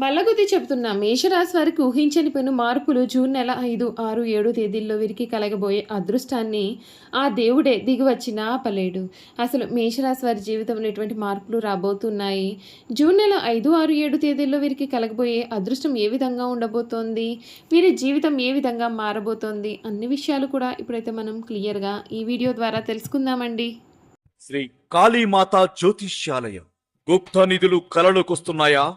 బల్లగుద్ది చెబుతున్న మేషరాశి వారికి ఊహించని పెను మార్పులు జూన్ నెల ఐదు ఆరు ఏడు తేదీల్లో వీరికి కలగబోయే అదృష్టాన్ని ఆ దేవుడే దిగివచ్చిన ఆపలేడు. అసలు మేషరాశి వారి జీవితంలో ఎటువంటి మార్పులు రాబోతున్నాయి? జూన్ నెల ఐదు ఆరు ఏడు తేదీల్లో వీరికి కలగబోయే అదృష్టం ఏ విధంగా ఉండబోతోంది? వీరి జీవితం ఏ విధంగా మారబోతోంది? అన్ని విషయాలు కూడా ఇప్పుడైతే మనం క్లియర్గా ఈ వీడియో ద్వారా తెలుసుకుందామండి. శ్రీ కాళీమాత జ్యోతిష్యాలయం. గుప్త నిధులు కలలోకొస్తున్నాయా?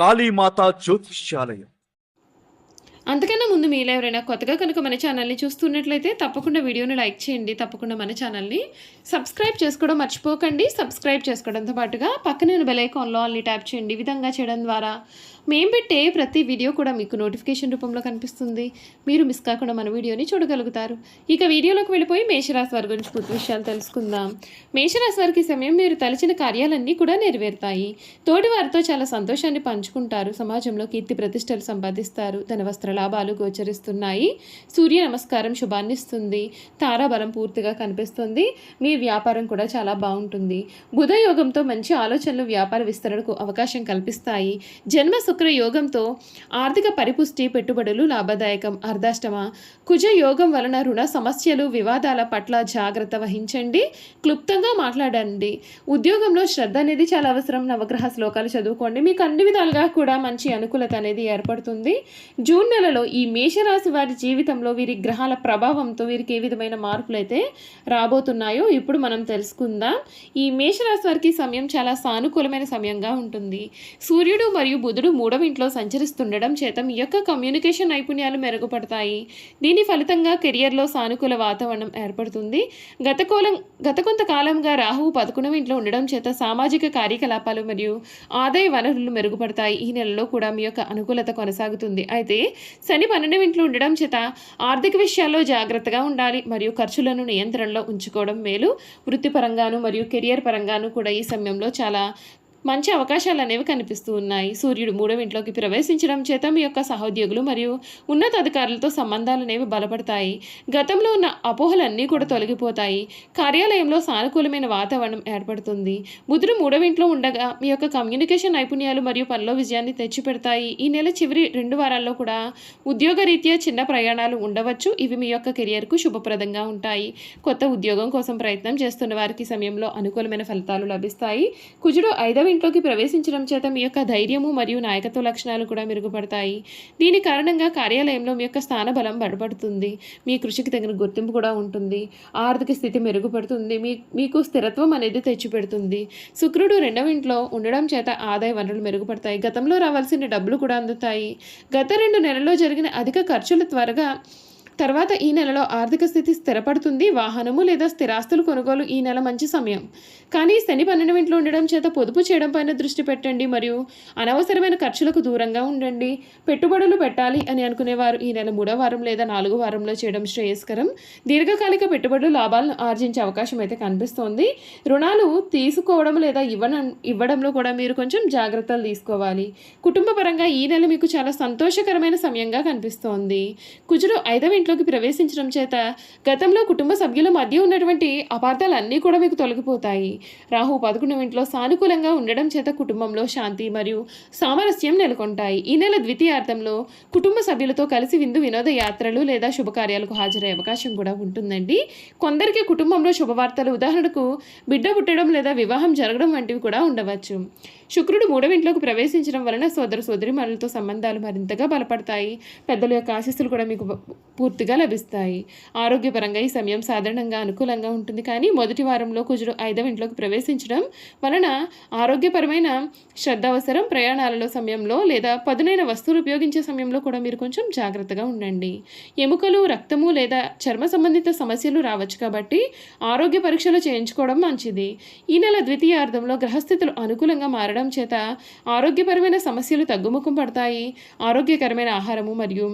కాళీమాత జ్యోతిష్యాలయం. అంతకన్నా ముందు మీలో ఎవరైనా కొత్తగా కనుక మన ఛానల్ని చూస్తున్నట్లయితే తప్పకుండా వీడియోని లైక్ చేయండి తప్పకుండా మన ఛానల్ని సబ్స్క్రైబ్ చేసుకోవడం మర్చిపోకండి. సబ్స్క్రైబ్ చేసుకోవడంతో పాటుగా పక్కనే బెల్ ఐకాన్లో అన్ని ట్యాప్ చేయండి. ఈ విధంగా చేయడం ద్వారా మేము పెట్టే ప్రతి వీడియో కూడా మీకు నోటిఫికేషన్ రూపంలో కనిపిస్తుంది. మీరు మిస్ కాకుండా మన వీడియోని చూడగలుగుతారు. ఇక వీడియోలోకి వెళ్ళిపోయి మేషరాశి వారి గురించి పూర్తి విషయాలు తెలుసుకుందాం. మేషరాశి వారికి సమయం మీరు తలచిన కార్యాలన్నీ కూడా నెరవేరుతాయి. తోటి వారితో చాలా సంతోషాన్ని పంచుకుంటారు. సమాజంలో కీర్తి ప్రతిష్టలు సంపాదిస్తారు. ధన వస్త్ర లాభాలు గోచరిస్తున్నాయి. సూర్య నమస్కారం శుభాన్నిస్తుంది. తారాబలం పూర్తిగా కనిపిస్తుంది. మీ వ్యాపారం కూడా చాలా బాగుంటుంది. బుధయోగంతో మంచి ఆలోచనలు వ్యాపార విస్తరణకు అవకాశం కల్పిస్తాయి. జన్మ శుక్ర యోగంతో ఆర్థిక పరిపుష్టి పెట్టుబడులు లాభదాయకం. అర్ధాష్టమ. కుజ యోగం వలన రుణ సమస్యలు వివాదాల పట్ల జాగ్రత్త వహించండి. క్లుప్తంగా మాట్లాడండి. ఉద్యోగంలో శ్రద్ధ అనేది చాలా అవసరం. నవగ్రహ శ్లోకాలు చదువుకోండి. మీకు అన్ని విధాలుగా కూడా మంచి అనుకూలత అనేది ఏర్పడుతుంది. జూన్ నెలలో ఈ మేషరాశి వారి జీవితంలో వీరి గ్రహాల ప్రభావంతో వీరికి ఏ విధమైన మార్పులు అయితే రాబోతున్నాయో ఇప్పుడు మనం తెలుసుకుందాం. ఈ మేషరాశి వారికి సమయం చాలా సానుకూలమైన సమయంగా ఉంటుంది. సూర్యుడు మరియు బుధుడు మూడవ ఇంట్లో సంచరిస్తుండడం చేత మీ యొక్క కమ్యూనికేషన్ నైపుణ్యాలు మెరుగుపడతాయి. దీని ఫలితంగా కెరియర్లో సానుకూల వాతావరణం ఏర్పడుతుంది. గత కోలం గత కొంతకాలంగా రాహువు పదకొండవ ఇంట్లో ఉండడం చేత సామాజిక కార్యకలాపాలు మరియు ఆదాయ వనరులు మెరుగుపడతాయి. ఈ నెలలో కూడా మీ యొక్క అనుకూలత కొనసాగుతుంది. అయితే శని పన్నెండవ ఇంట్లో ఉండడం చేత ఆర్థిక విషయాల్లో జాగ్రత్తగా ఉండాలి మరియు ఖర్చులను నియంత్రణలో ఉంచుకోవడం మేలు. వృత్తిపరంగాను మరియు కెరియర్ పరంగాను కూడా ఈ సమయంలో చాలా మంచి అవకాశాలు అనేవి కనిపిస్తూ ఉన్నాయి. సూర్యుడు మూడవ ఇంట్లోకి ప్రవేశించడం చేత మీ యొక్క సహోద్యోగులు మరియు ఉన్నతాధికారులతో సంబంధాలు అనేవి బలపడతాయి. గతంలో ఉన్న అపోహలన్నీ కూడా తొలగిపోతాయి. కార్యాలయంలో సానుకూలమైన వాతావరణం ఏర్పడుతుంది. బుధుడు మూడవ ఇంట్లో ఉండగా మీ యొక్క కమ్యూనికేషన్ నైపుణ్యాలు మరియు పనిలో విజయాన్ని తెచ్చిపెడతాయి. ఈ నెల చివరి రెండు వారాల్లో కూడా ఉద్యోగరీత్యా చిన్న ప్రయాణాలు ఉండవచ్చు. ఇవి మీ యొక్క కెరియర్కు శుభప్రదంగా ఉంటాయి. కొత్త ఉద్యోగం కోసం ప్రయత్నం చేస్తున్న వారికి సమయంలో అనుకూలమైన ఫలితాలు లభిస్తాయి. కుజుడు ఐదవ ఇంట్లోకి ప్రవేశించడం చేత మీ యొక్క ధైర్యము మరియు నాయకత్వ లక్షణాలు కూడా మెరుగుపడతాయి. దీని కారణంగా కార్యాలయంలో మీ యొక్క స్థానబలం బలపడుతుంది. మీ కృషికి తగిన గుర్తింపు కూడా ఉంటుంది. ఆర్థిక స్థితి మెరుగుపడుతుంది. మీ మీకు స్థిరత్వం అనేది తెచ్చిపెడుతుంది. శుక్రుడు రెండవ ఇంట్లో ఉండడం చేత ఆదాయ వనరులు మెరుగుపడతాయి. గతంలో రావాల్సిన డబ్బులు కూడా అందుతాయి. గత రెండు నెలల్లో జరిగిన అధిక ఖర్చులు త్వరగా తర్వాత ఈ నెలలో ఆర్థిక స్థితి స్థిరపడుతుంది వాహనము లేదా స్థిరాస్తులు కొనుగోలు ఈ నెల మంచి సమయం. కానీ శని పన్నెండు ఇంట్లో ఉండడం చేత పొదుపు చేయడం పైన దృష్టి పెట్టండి మరియు అనవసరమైన ఖర్చులకు దూరంగా ఉండండి. పెట్టుబడులు పెట్టాలి అని అనుకునేవారు ఈ నెల మూడో వారం లేదా నాలుగో వారంలో చేయడం శ్రేయస్కరం. దీర్ఘకాలిక పెట్టుబడులు లాభాలను ఆర్జించే అవకాశం అయితే కనిపిస్తోంది. రుణాలు తీసుకోవడం లేదా ఇవ్వడం ఇవ్వడంలో కూడా మీరు కొంచెం జాగ్రత్తలు తీసుకోవాలి. కుటుంబ పరంగా ఈ నెల మీకు చాలా సంతోషకరమైన సమయంగా కనిపిస్తోంది. కుజుడు ఐదవ ఇంట్లో ఇంట్లోకి ప్రవేశించడం చేత గతంలో కుటుంబ సభ్యుల మధ్య ఉన్నటువంటి అపార్థాలు అన్నీ కూడా మీకు తొలగిపోతాయి. రాహు పదకొండవ ఇంట్లో సానుకూలంగా ఉండడం చేత కుటుంబంలో శాంతి మరియు సామరస్యం నెలకొంటాయి. ఈ నెల ద్వితీయార్థంలో కుటుంబ సభ్యులతో కలిసి విందు వినోద యాత్రలు లేదా శుభకార్యాలకు హాజరయ్యే అవకాశం కూడా ఉంటుందండి. కొందరికి కుటుంబంలో శుభవార్తలు ఉదాహరణకు బిడ్డ పుట్టడం లేదా వివాహం జరగడం వంటివి కూడా ఉండవచ్చు. శుక్రుడు మూడవ ఇంట్లోకి ప్రవేశించడం వలన సోదర సోదరిమణులతో సంబంధాలు మరింతగా బలపడతాయి. పెద్దల యొక్క ఆశీస్సులు కూడా మీకు పూర్తిగా లభిస్తాయి. ఆరోగ్యపరంగా ఈ సమయం సాధారణంగా అనుకూలంగా ఉంటుంది. కానీ మొదటి వారంలో కుజుడు ఐదవ ఇంట్లోకి ప్రవేశించడం వలన ఆరోగ్యపరమైన శ్రద్ధ అవసరం ప్రయాణాలలో సమయంలో లేదా పదునైన వస్తువులు ఉపయోగించే సమయంలో కూడా మీరు కొంచెం జాగ్రత్తగా ఉండండి. ఎముకలు రక్తము లేదా చర్మ సంబంధిత సమస్యలు రావచ్చు కాబట్టి ఆరోగ్య పరీక్షలు చేయించుకోవడం మంచిది. ఈ నెల ద్వితీయార్థంలో గ్రహస్థితులు అనుకూలంగా మారడం ఉండడం చేత ఆరోగ్యపరమైన సమస్యలు తగ్గుముఖం పడతాయి. ఆరోగ్యకరమైన ఆహారము మరియు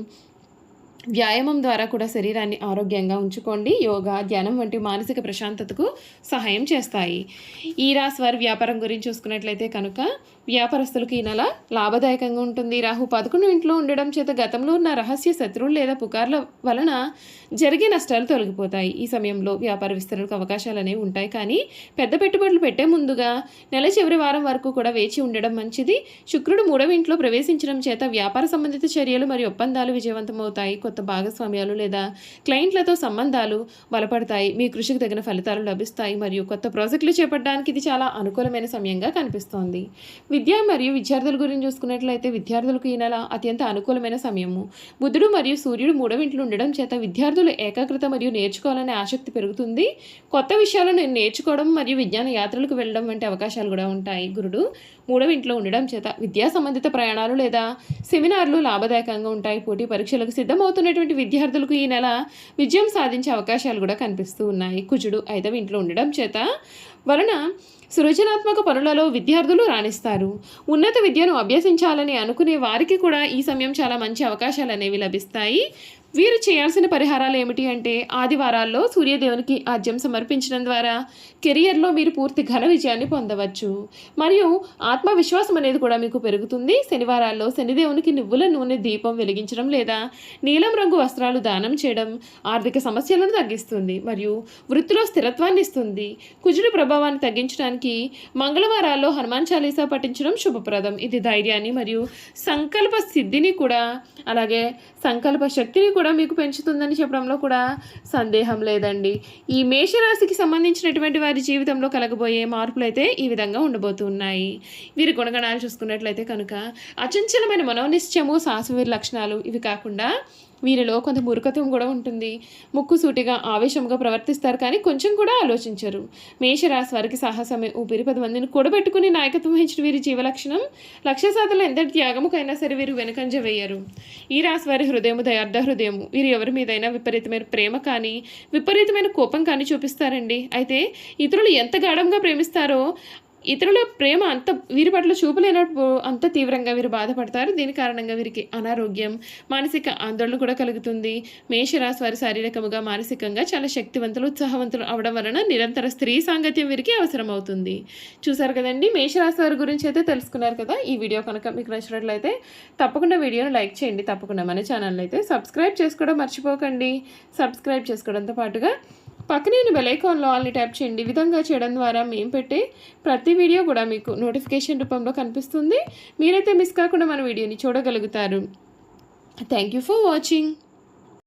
వ్యాయామం ద్వారా కూడా శరీరాన్ని ఆరోగ్యంగా ఉంచుకోండి. యోగా ధ్యానం వంటి మానసిక ప్రశాంతతకు సహాయం చేస్తాయి. ఈ రాశి వారి వ్యాపారం గురించి చూసుకున్నట్లయితే కనుక వ్యాపారస్తులకు ఈ నెల లాభదాయకంగా ఉంటుంది. రాహు పదకొండు ఇంట్లో ఉండడం చేత గతంలో ఉన్న రహస్య శత్రువులు లేదా పుకార్ల వలన జరిగే నష్టాలు తొలగిపోతాయి. ఈ సమయంలో వ్యాపార విస్తరణకు అవకాశాలు అనేవి ఉంటాయి. కానీ పెద్ద పెట్టుబడులు పెట్టే ముందుగా నెల చివరి వారం వరకు కూడా వేచి ఉండడం మంచిది. శుక్రుడు మూడవ ఇంట్లో ప్రవేశించడం చేత వ్యాపార సంబంధిత చర్యలు మరియు ఒప్పందాలు విజయవంతమవుతాయి. కొత్త భాగస్వామ్యాలు లేదా క్లయింట్లతో సంబంధాలు బలపడతాయి. మీ కృషికి తగిన ఫలితాలు లభిస్తాయి. మరియు కొత్త ప్రాజెక్టులు చేపట్టడానికి ఇది చాలా అనుకూలమైన సమయంగా కనిపిస్తోంది. విద్య మరియు విద్యార్థుల గురించి చూసుకున్నట్లయితే విద్యార్థులకు ఈ నెల అత్యంత అనుకూలమైన సమయము. బుధుడు మరియు సూర్యుడు మూడవ ఇంట్లో ఉండడం చేత విద్యార్థులు ఏకాగ్రత మరియు నేర్చుకోవాలనే ఆసక్తి పెరుగుతుంది. కొత్త విషయాలను నేర్చుకోవడం మరియు విజ్ఞాన యాత్రలకు వెళ్ళడం వంటి అవకాశాలు కూడా ఉంటాయి. గురుడు మూడవ ఇంట్లో ఉండడం చేత విద్యా సంబంధిత ప్రయాణాలు లేదా సెమినార్లు లాభదాయకంగా ఉంటాయి. పోటీ పరీక్షలకు సిద్ధమవుతున్నటువంటి విద్యార్థులకు ఈ నెల విజయం సాధించే అవకాశాలు కూడా కనిపిస్తూ ఉన్నాయి. కుజుడు ఐదవ ఇంట్లో ఉండడం చేత వలన సృజనాత్మక పనులలో విద్యార్థులు రాణిస్తారు. ఉన్నత విద్యను అభ్యసించాలని అనుకునే వారికి కూడా ఈ సమయం చాలా మంచి అవకాశాలు అనేవి లభిస్తాయి. వీరు చేయాల్సిన పరిహారాలు ఏమిటి అంటే ఆదివారాల్లో సూర్యదేవునికి ఆద్యం సమర్పించడం ద్వారా కెరియర్లో మీరు పూర్తి ఘన విజయాన్ని పొందవచ్చు. మరియు ఆత్మవిశ్వాసం అనేది కూడా మీకు పెరుగుతుంది. శనివారాల్లో శనిదేవునికి నువ్వుల నూనె దీపం వెలిగించడం లేదా నీలం రంగు వస్త్రాలు దానం చేయడం ఆర్థిక సమస్యలను తగ్గిస్తుంది మరియు వృత్తిలో స్థిరత్వాన్ని ఇస్తుంది. కుజుడి ప్రభావాన్ని తగ్గించడానికి మంగళవారాల్లో హనుమాన్ చాలీసా పఠించడం శుభప్రదం. ఇది ధైర్యాన్ని మరియు సంకల్ప సిద్ధిని కూడా అలాగే సంకల్ప శక్తిని కూడా మీకు పెంచుతుందని చెప్పడంలో కూడా సందేహం లేదండి. ఈ మేషరాశికి సంబంధించినటువంటి వారి జీవితంలో కలగబోయే మార్పులు అయితే ఈ విధంగా ఉండబోతున్నాయి. వీరి గుణగణాలు చూసుకున్నట్లయితే కనుక అచంచలమైన మనోనిశ్చయము సాహసం వీరి లక్షణాలు ఇవి కాకుండా వీరిలో కొంత మురుకత్వం కూడా ఉంటుంది. ముక్కు సూటిగా ఆవేశంగా ప్రవర్తిస్తారు కానీ కొంచెం కూడా ఆలోచించరు. మేషరాశి వారికి సాహసమే. ఊపిరి పది మందిని కూడబెట్టుకుని నాయకత్వం వహించిన వీరి జీవలక్షణం లక్ష్య సాధనలో ఎంతటి త్యాగముకైనా సరే వీరు వెనుకంజ వేయరు. ఈ రాశి వారి హృదయము దయార్థ హృదయము. వీరు ఎవరి మీదైనా విపరీతమైన ప్రేమ కానీ విపరీతమైన కోపం కానీ చూపిస్తారండి. అయితే ఇతరులు ఎంత గాఢంగా ప్రేమిస్తారో ఇతరుల ప్రేమ అంత వీరి పట్ల చూపలేనప్పుడు అంత తీవ్రంగా వీరు బాధపడతారు. దీని కారణంగా వీరికి అనారోగ్యం మానసిక ఆందోళన కూడా కలుగుతుంది. మేషరాశి వారి శారీరకముగా మానసికంగా చాలా శక్తివంతులు ఉత్సాహవంతులు అవడం వలన నిరంతర స్త్రీ సాంగత్యం వీరికి అవసరం అవుతుంది చూసారు కదండి మేషరాశి వారి గురించి అయితే తెలుసుకున్నారు కదా. ఈ వీడియో కనుక మీకు నచ్చినట్లయితే తప్పకుండా వీడియోను లైక్ చేయండి. తప్పకుండా మన ఛానల్ అయితే సబ్స్క్రైబ్ చేసుకోవడం మర్చిపోకండి. సబ్స్క్రైబ్ చేసుకోవడంతో పాటుగా పక్కనే ఉన్న బెల్ ఐకాన్లో ఆల్ని ట్యాప్ చేయండి. ఈ విధంగా చేయడం ద్వారా మేము పెట్టే ప్రతి వీడియో కూడా మీకు నోటిఫికేషన్ రూపంలో కనిపిస్తుంది. మీరైతే మిస్ కాకుండా మన వీడియోని చూడగలుగుతారు. Thank you for watching